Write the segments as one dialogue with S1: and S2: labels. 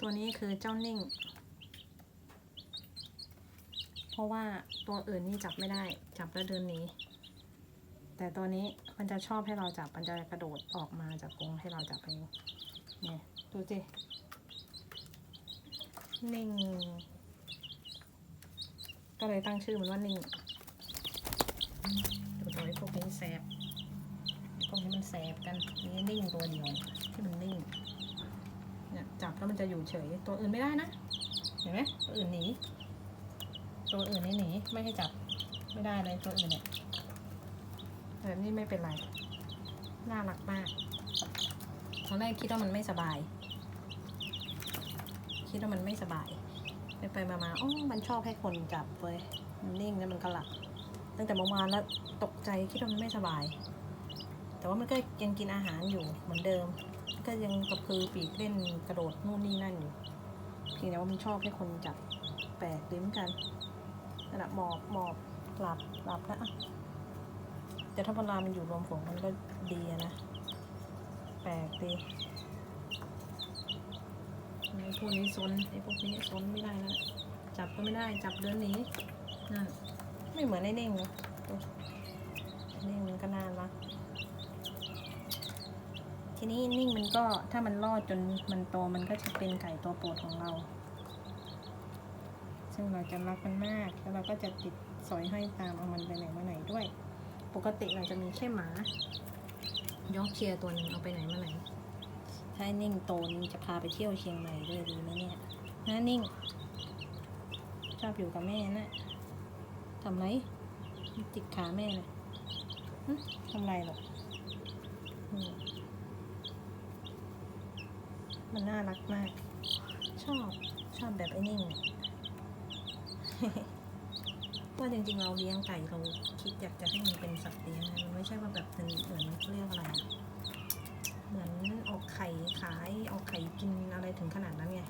S1: ตัวนี้คือเจ้านิ่ง เพราะว่าตัวอื่นนี่จับไม่ได้ จับแล้วเดินหนี แต่ตัวนี้มันจะชอบให้เราจับ มันจะกระโดดออกมาจากกรงให้เราจับเองเนี่ยดูสินิ่ง ก็เลยตั้งชื่อมันว่านิ่งดูตัวไอ้พวกนี้แสบพวกนี้มันแสบกันนี่นิ่งตัวเดียวที่มันนิ่ง เนี่ยจับแล้วมันจะอยู่เฉย ตัวอื่นไม่ได้นะ เห็นไหมตัวอื่นหนี ตัวอื่นนี่หนีไม่ให้จับ ไม่ได้เลยตัวอื่นเนี่ยแต่นี่ไม่เป็นไร น่ารักมาก ตอนแรกคิดว่ามันไม่สบาย คิดว่ามันไม่สบาย ไปไปมามาอ๋อมันชอบให้คนจับเว้ย มันนิ่งแล้วมันก็หลับ ตั้งแต่เมื่อวานแล้วตกใจคิดว่ามันไม่สบาย แต่ว่ามันก็ยังกินอาหารอยู่เหมือนเดิม ก็ยังกระพือปีกเล่นกระโดดนู่นนี่นั่นอยู่เพียงแต่ว่ามันชอบให้คนจับแปลกดีเหมือนกันนั่นแหละหมอบหมอบหลับหลับแล้วอะแต่ถ้าเวลามันอยู่รวมฝูงมันก็ดีอะนะแปลกดีไอ้พวกนี้ซนไอ้พวกนี้ซนไม่ได้แล้วจับก็ไม่ได้จับเดินหนีนั่นไม่เหมือนไอ้เน่งเลยดูไอ้เน่งมันก็น่ารัก ทีนี้นิ่งมันก็ถ้ามันรอดจนมันโตมันก็จะเป็นไก่ตัวโปรดของเรา ซึ่งเราจะรักมันมาก แล้วเราก็จะติดสอยให้ตามเอามันไปไหนมาไหนด้วย ปกติเราจะมีแค่หมายอกเชียร์ตัวหนึงเอาไปไหนมาไหน ถ้านิ่งโตนี่จะพาไปเที่ยวเชียงใหม่ด้วยดีไหมเนี่ยนะนิ่ง ชอบอยู่กับแม่นะทำไรจิกขาแม่เลยทำไรหรอก มันน่ารักมาก ชอบชอบแบบไอ้นิ่งเนี่ว่าจริงๆเราเลี้ยงไก่เราคิดอยากจะให้มันเป็นสัตว์เลี้ยงนะมันไม่ใช่ว่าแบบเป็นเหมือนเรียกอะไร เหมือนออกไข่ขายออกไข่กินอะไรถึงขนาดนั้นไง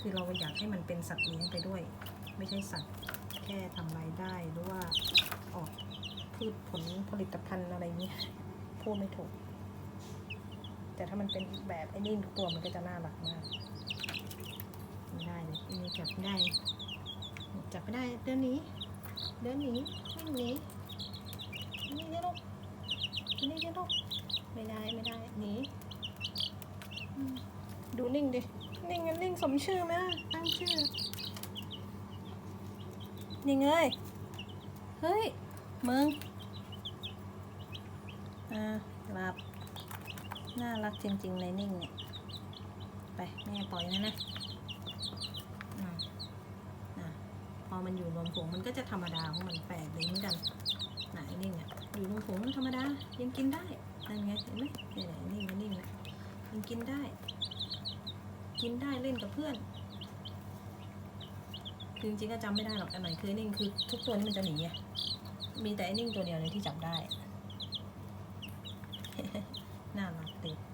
S1: คือเราอยากให้มันเป็นสัตว์เลี้ยงไปด้วย ไม่ใช่สัตว์แค่ทำรายได้หรือว่าออกพืชผลผลิตภัณฑ์อะไรเงี้ยพูดไม่ถูก แต่ถ้ามันเป็นอีกแบบไอ้นี่ทุกตัวมันก็จะน่ารักมากไม่ได้เลยอันนี้จับไม่ได้จับไม่ได้เดินหนีเดินหนีวิ่งหนีนี่นี่ลูกนี่นี่ลูกไม่ได้ไม่ได้หนีอืมดูนิ่งดินิ่งกันนิ่งสมชื่อไหมล่ะตั้งชื่อนิ่งเอ้ยเฮ้ยมึงอ่าหลับ น่ารักจริงๆเลยนิ่งเนี่ย ไปแม่ปล่อยนะนะอ่าอ่าพอมันอยู่รวมฝูงมันก็จะธรรมดาของมันแปลกดีเหมือนกันไหนนิ่งอะอยู่รวมฝูงมันธรรมดายังกินได้นั่นไงเห็นไหมเนี่ยนิ่งนะนิ่งนะยังกินได้ กินได้เล่นกับเพื่อนคือจริงๆก็จำไม่ได้หรอกอันไหนคือนิ่งคือทุกตัวนี่มันจะหนีไงมีแต่ไอ้นิ่งตัวเดียวเลยที่จับได้ น่ารักดี